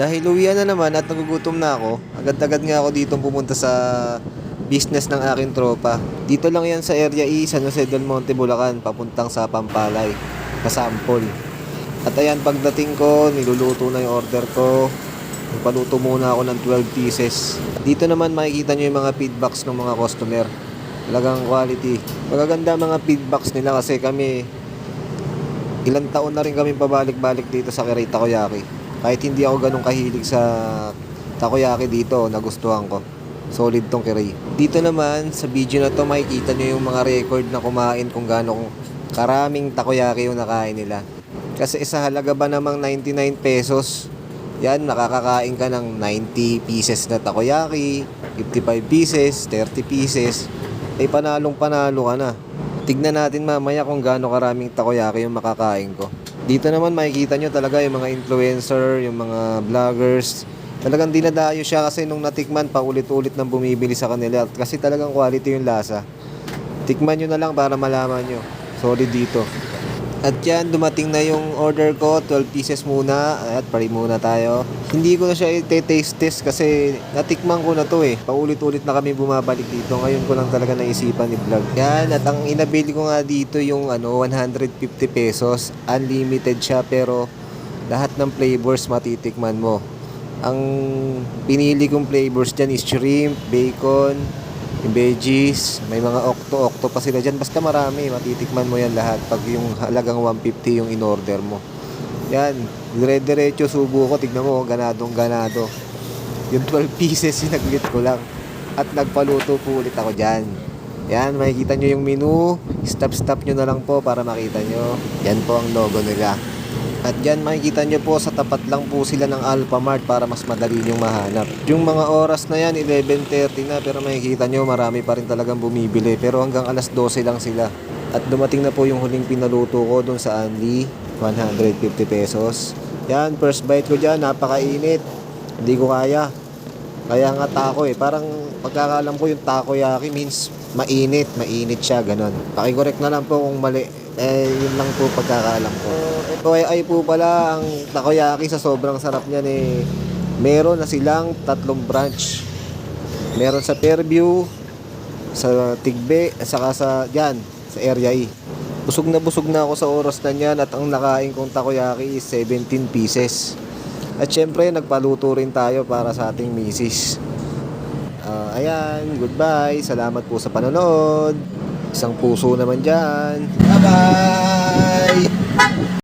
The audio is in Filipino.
Dahil uwian na naman at nagugutom na ako, agad-agad nga ako dito pumunta sa business ng aking tropa. Dito lang yan sa Area E, San Jose del Monte, Bulacan, papuntang sa Pampalay, kasampol. At ayan, pagdating ko, niluluto na yung order ko. Nagpaluto muna ako ng 12 pieces. Dito naman makikita nyo yung mga feedbacks ng mga customer. Talagang quality. Magaganda mga feedbacks nila kasi kami ilang taon na rin kami pabalik-balik dito sa Kiray Takoyaki. Kahit hindi ako ganun kahilig sa takoyaki dito, nagustuhan ko. Solid tong Kiray. Dito naman, sa video na to, makikita nyo yung mga record na kumain kung gaano karaming takoyaki yung nakain nila. Kasi sa halaga ba namang 99 pesos, yan, nakakakain ka ng 90 pieces na takoyaki, 55 pieces, 30 pieces, ay panalong panalo ka na. Tignan natin mamaya kung gaano karaming takoyaki yung makakain ko. Dito naman makikita nyo talaga yung mga influencer, yung mga vloggers. Talagang dinadayo siya kasi nung natikman pa ulit-ulit nang bumibili sa kanila kasi talagang quality yung lasa. Tikman nyo na lang para malaman nyo. Solid dito. At yan, dumating na yung order ko, 12 pieces muna. At pari muna tayo. Hindi ko na siya i-taste test kasi natikman ko na to eh. Paulit-ulit na kami bumabalik dito. Ngayon ko lang talaga naisipan i-vlog. Yan, at ang inabili ko nga dito yung ano, 150 pesos. Unlimited siya pero lahat ng flavors matitikman mo. Ang pinili kong flavors dyan is shrimp, bacon, veggies, may mga okto-okto pa sila dyan. Basta marami, matitikman mo yan lahat pag yung halagang 150 yung in-order mo. Yan, dire-diretso subo ko, tignan mo, ganadong ganado. Yung 12 pieces, sinaglit ko lang. At nagpaluto po ulit ako dyan. Yan, makikita nyo yung menu. Stop-stop nyo na lang po para makita nyo. Yan po ang logo nila. At dyan makikita nyo po sa tapat lang po sila ng Alphamart para mas madali yung mahanap. Yung mga oras na yan, 11.30 na pero makikita nyo marami pa rin talagang bumibili. Pero hanggang alas 12 lang sila. At dumating na po yung huling pinaluto ko doon sa Anli, 150 pesos. Yan, first bite ko dyan, napakainit. Hindi ko kaya. Kaya nga taco eh. Parang pagkakalam ko yung takoyaki means mainit. Mainit siya, ganun. Pakicorrect na lang po kung mali. Eh, yun lang po pagkakaalam ko. Ay po pala ang takoyaki sa sobrang sarap niyan eh. Meron na silang tatlong branch. Meron sa Fairview, sa Tigbe, saka sa dyan, sa Area E. Busog na busog na ako sa oras na yan at ang nakain kong takoyaki is 17 pieces. At syempre, nagpaluto rin tayo para sa ating misis. Ah, ayan, goodbye. Salamat po sa panonood. Isang puso naman dyan. Bye-bye!